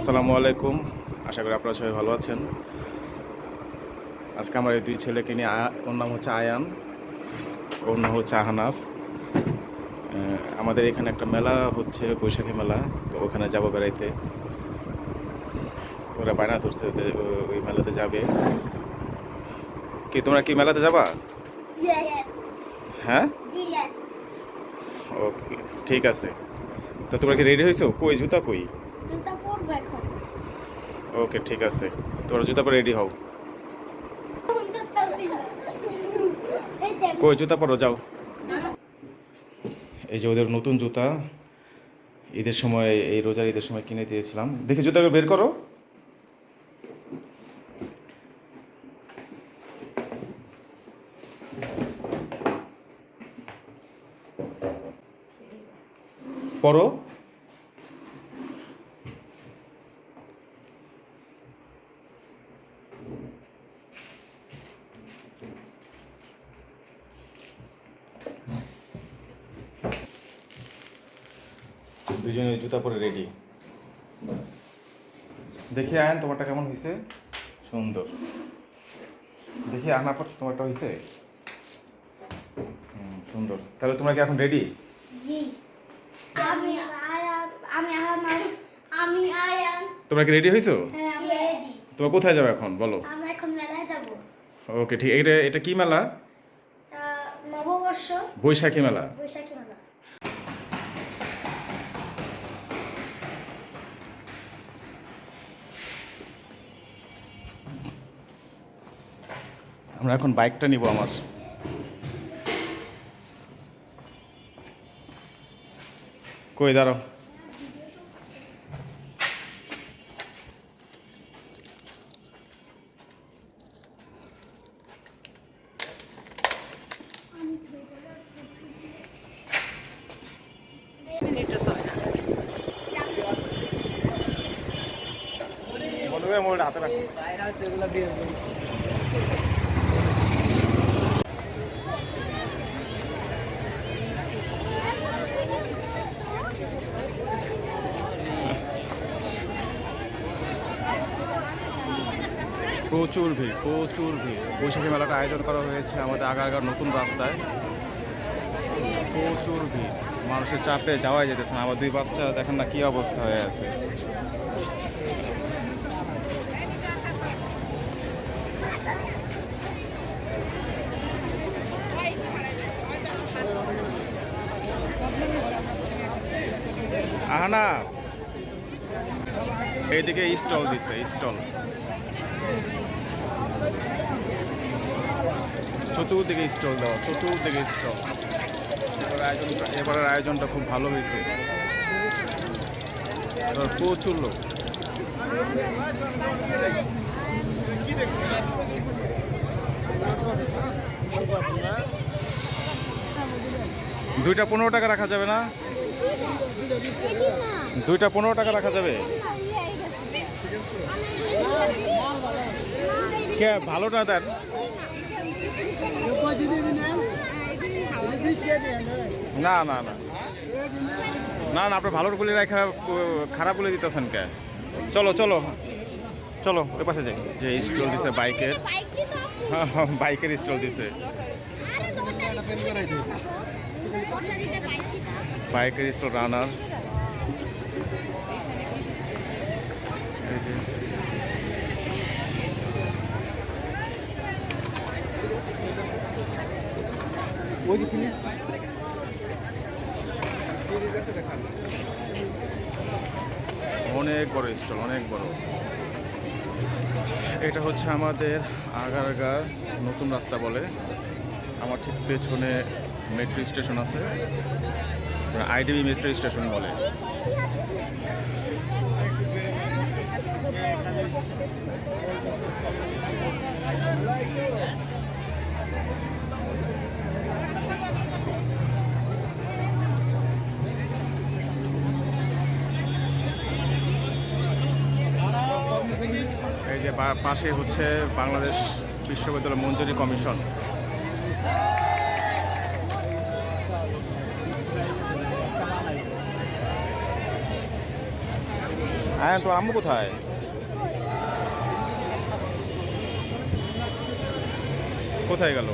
আসসালামু আলাইকুম। আশা করি আপনারা সবাই ভালো আছেন। আজকে আমার এই দুই ছেলেকে নিয়ে ওর নাম হচ্ছে আয়ান ওর নাম হচ্ছে আহানাফ। আহ, আমাদের এখানে একটা মেলা হচ্ছে বৈশাখী মেলা তো ওখানে যাব বেড়াইতে। ওরা বায়না ধরছে ওই মেলাতে যাবে। কি তোমরা কি মেলাতে যাবা? হ্যাঁ? ওকে ঠিক আছে। তো তোমরা কি রেডি হয়েছো? কই জুতা কই? ওকে, ঠিক আছে। তোমরা জুতা পরে রেডি হও। কই, জুতা পরো, যাও। এই যে ওদের নতুন জুতা, ঈদের সময়, এই রোজার ঈদের সময় কিনে দিয়েছিলাম। দেখি জুতাগুলো বের করো। পরো। জুতা পরে রেডি দেখি আয়ন তোমারটা কেমন হয়েছে সুন্দর। দেখি আনা পর তোমারটা হয়েছে সুন্দর। তাহলে তোমরা কি এখন রেডি আমি আমি আমি আয়ান। তোমরা কি রেডি হয়েছো হ্যাঁ আমি রেডি তোমরা কোথায় যাবে এখন? বলো। আমরা এখন মেলায় যাব। ওকে ঠিক। এটা এটা কি মেলা? নববর্ষ। বৈশাখী মেলা। আমরা এখন বাইকটা নিব আমার। কই দাঁড়াও। হাতে রাখো। প্রচুর ভিড় প্রচুর ভিড়। বৈশাখী মেলাটা আয়োজন করা হয়েছে আমাদের আগারগার নতুন রাস্তায়। প্রচুর ভিড়। মানুষের চাপে যাওয়াই যেতেছে না। আমার দুই বাচ্চা, দেখেন না কি অবস্থা হয়ে আছে। আহানা এইদিকে স্টল দিচ্ছে স্টল। চতুর্দিকে স্টল দেওয়া, চতুর্দিকে স্টল। এবার আয়োজনটা এবারের আয়োজনটা খুব ভালো হয়েছে। প্রচুর লোক। দুইটা পনেরো টাকা রাখা যাবে না? দুইটা পনেরো টাকা রাখা যাবে? কে, ভালোটা দেন। না না না। না না, আপনি ভালোর বলে রাখা খারাপ বলে দিতেছেন কে? চলো চলো। চলো, ওই পাশে যাই। যে স্টল দিছে বাইকের। বাইকের স্টল দিছে। বাইকের স্টল রানার। অনেক বড় স্টল, অনেক বড়। এটা হচ্ছে আমাদের আগারগার নতুন রাস্তা বলে। আমার ঠিক পেছনে মেট্রো স্টেশন আছে। আইডিবি মেট্রো স্টেশন বলে। পাশে হচ্ছে বাংলাদেশ বিশ্ববিদ্যালয় মঞ্জুরি কমিশন। হ্যাঁ তো আম্মু কোথায়? কোথায় গেল?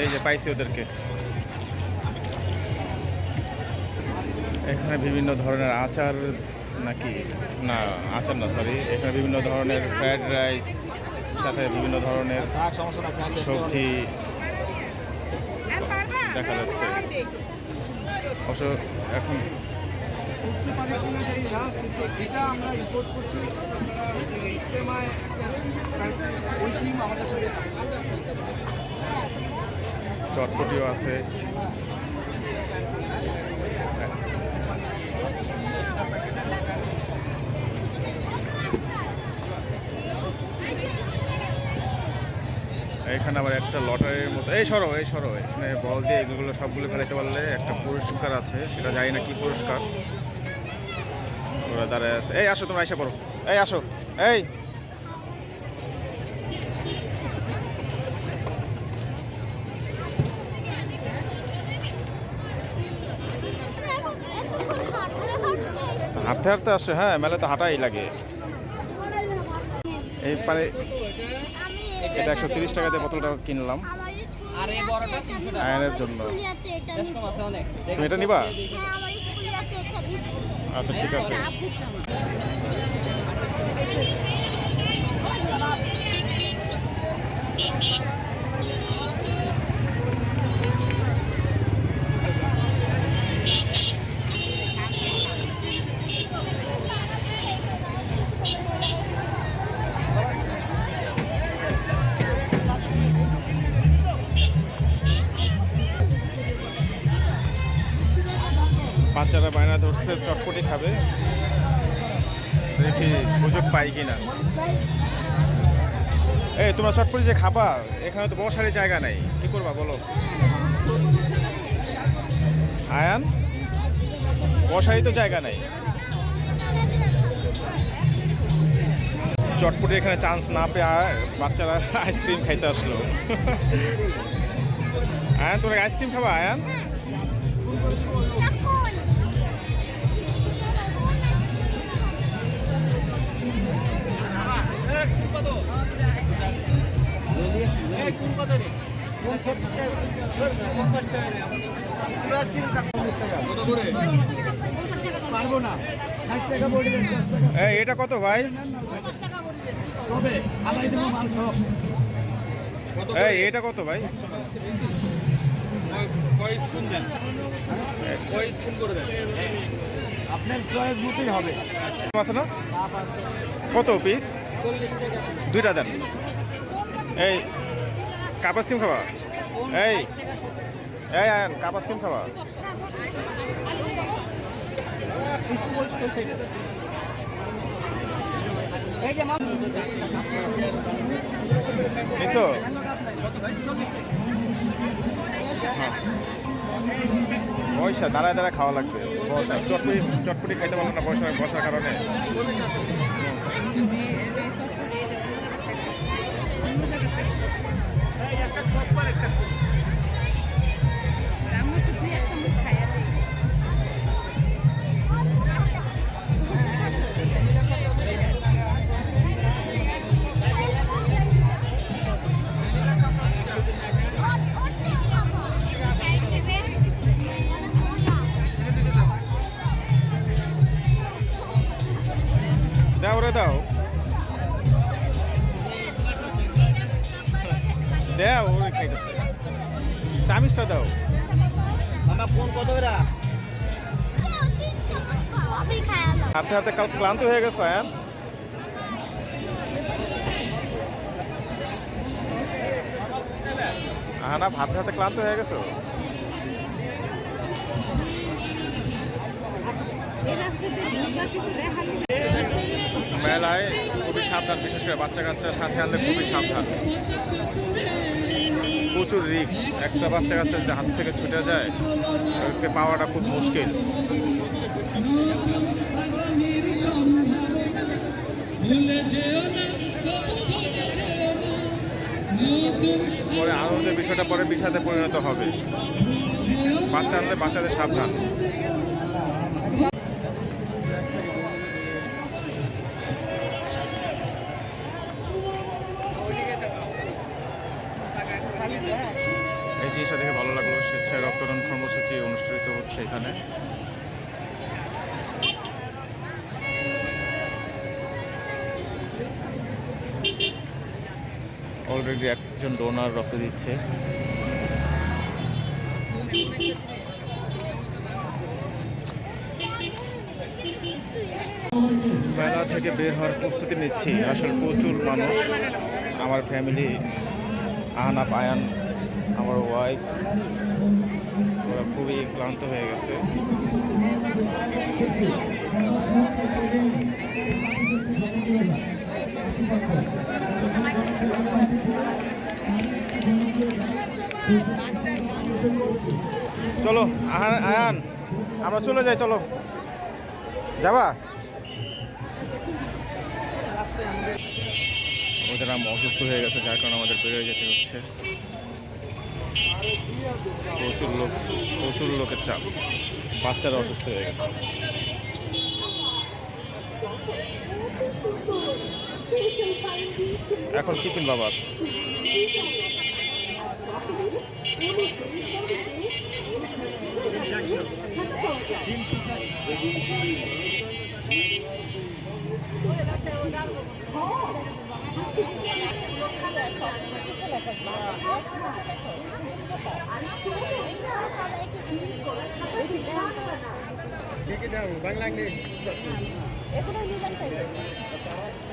এই যে পাইছি ওদেরকে। এখানে বিভিন্ন ধরনের আচার নাকি? না, আচার না সরি এখানে বিভিন্ন ধরনের ফ্রাইড রাইস সাথে বিভিন্ন ধরনের সবজি দেখা যাচ্ছে। অবশ্য এখন চটপটিও আছে। এখানে আবার একটা লটারির মতো এই সরো এই সরো, এখানে বল দিয়ে এগুলো সবগুলো ফেলাইতে পারলে একটা পুরস্কার আছে, সেটা জানি না কি পুরস্কার। ওরা দাঁড়ায় আছে। এই, আসো, তোমরা এসে পড়ো। এই, আসো। এই হাঁটতে হাঁটতে আসছো হ্যাঁ মেলে তো হাঁটাই লাগে। এই পারে এটা একশো তিরিশ টাকাতে বোতলটা কিনলাম। আয়নের জন্য। তুমি এটা নিবা? আচ্ছা ঠিক আছে। বাচ্চারা বায়না ধরছে, চটপটি খাবে। দেখি সুযোগ পাই কিনা। এই, তোমরা চটপটি যে খাবা, এখানে তো বসারই জায়গা নেই। কি করবা, বলো? আয়ান, বসারই তো জায়গা নেই। চটপটি এখানে চান্স না পেয়ে বাচ্চারা আইসক্রিম খাইতে আসলো। আয়ান তোরা আইসক্রিম খাবা, আয়ান? এটা কত ভাই? এটা কত ভাই? আছে কত পিস দুইটা দেন। এই কাপ আইসক্রিম খাবা? এই এই, আয়ান কাপ আইসক্রিম খাবা? নিছো পয়সা, দাঁড়ায় দাঁড়ায় খাওয়া লাগবে। বসা চটপটি চটপটি খাইতে পারব না বসা বসার কারণে। একটা একটা দাও। দাও ওই খাইতেছে। চামিচটা দাও। কোন কত হাতে হাতে কাল ক্লান্ত হয়ে গেছে হ্যাঁ? আহানা ভাতে হাতে ক্লান্ত হয়ে গেছো মেলায় খুবই সাবধান, বিশেষ করে বাচ্চা কাচ্চা সাথে আনলে খুবই সাবধান। প্রচুর রিস্ক একটা বাচ্চা কাচ্চা যদি হাত থেকে ছুটে যায় ওকে পাওয়াটা খুব মুশকিল। পরে আনন্দের বিষয়টা পরে বিষাদে পরিণত হবে। বাচ্চা আনলে বাচ্চাদের সাবধান। অলরেডি একজন ডোনার রক্ত দিচ্ছে। মেলা থেকে বের হওয়ার প্রস্তুতি নিচ্ছি। আসলে প্রচুর মানুষ, আমার ফ্যামিলি আহনাপ আয়ান আমার ওয়াইফ ওরা খুবই ক্লান্ত হয়ে গেছে। চলো আয়ান, আমরা চলে যাই, চলো। যাবা? ওদের আম অসুস্থ হয়ে গেছে, যার কারণে আমাদের বেরোয় যেতে হচ্ছে। প্রচুর লোক, প্রচুর লোকের চাপ। বাচ্চারা অসুস্থ হয়ে গেছে। এখন কি কিনবা আবার জিনিসটা ভালো তো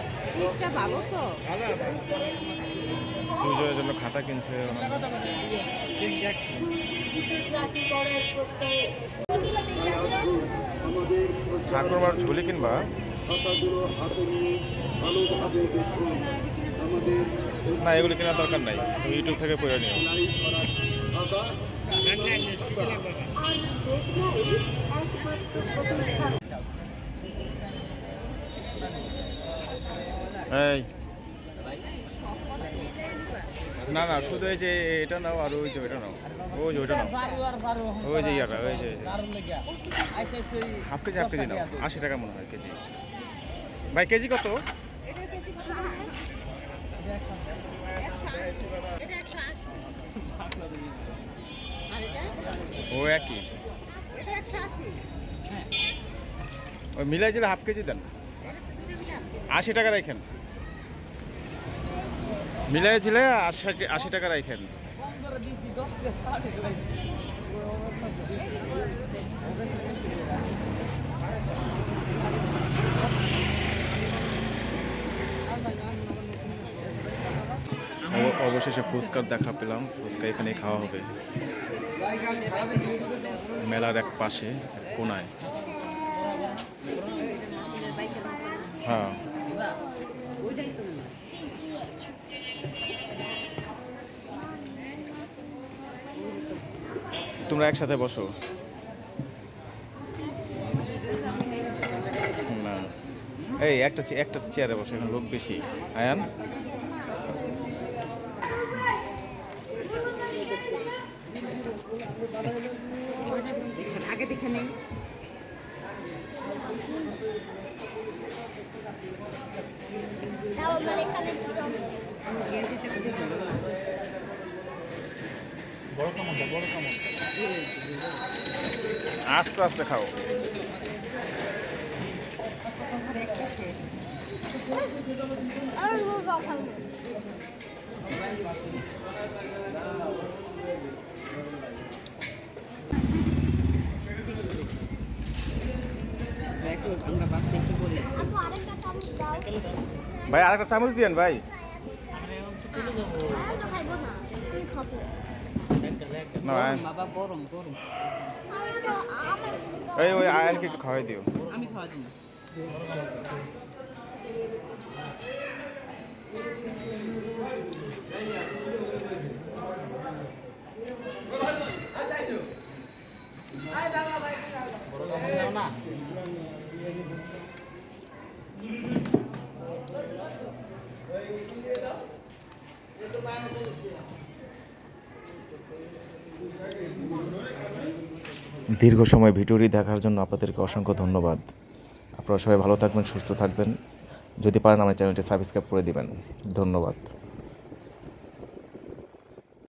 দুজনের জন্য খাতা কিনছে। ঠাকুরমার ঝুলি কিনবা? না এগুলি কেনার দরকার নাই। ইউটিউব থেকে পড়ে নিও। এই। না না, শুধু এই যে এটা নাও আর ওই যে ওইটা নাও। ওই যে ওইটা নাও। ওই যে ইয়াটা, ওই যে। Half K G half K G নাও। আশি টাকা মনে হয় কেজি। ভাই, কেজি কত? ও একই। ওই মিলাই দিলে হাফ কেজি দেন। আশি টাকা রাখেন। মিলাই দিলে আশি টাকা রাখেন অবশেষে ফুচকার দেখা পেলাম। ফুচকা এখানেই খাওয়া হবে। মেলার এক পাশে কোনায়। হ্যাঁ। তোমরা একসাথে বসো। না। এই একটা চে- একটা চেয়ারে বসো এখানে লোক বেশি। আয়ান? আগে দেখে নেই। এখানে দুটো আস্তে আস্তে খাও আর মুগা খাব দেখো আমরা বাসে এসে বলেছি আপু আরেকটা চামচ খাও। ভাই আরেকটা চামচ দিয়েন ভাই আর তো খাইবো না আমি খাব না আয়ান গরম বাবা গরম গরম এই ওই আয়ানকে একটু খাওয়াই দিও আমি খাওয়া দিব। দীর্ঘ সময় ভিডিওটি দেখার জন্য আপনাদেরকে অসংখ্য ধন্যবাদ। আপনারা সবাই ভালো থাকবেন, সুস্থ থাকবেন। যদি পারেন আমার চ্যানেলটি সাবস্ক্রাইব করে দিবেন। ধন্যবাদ।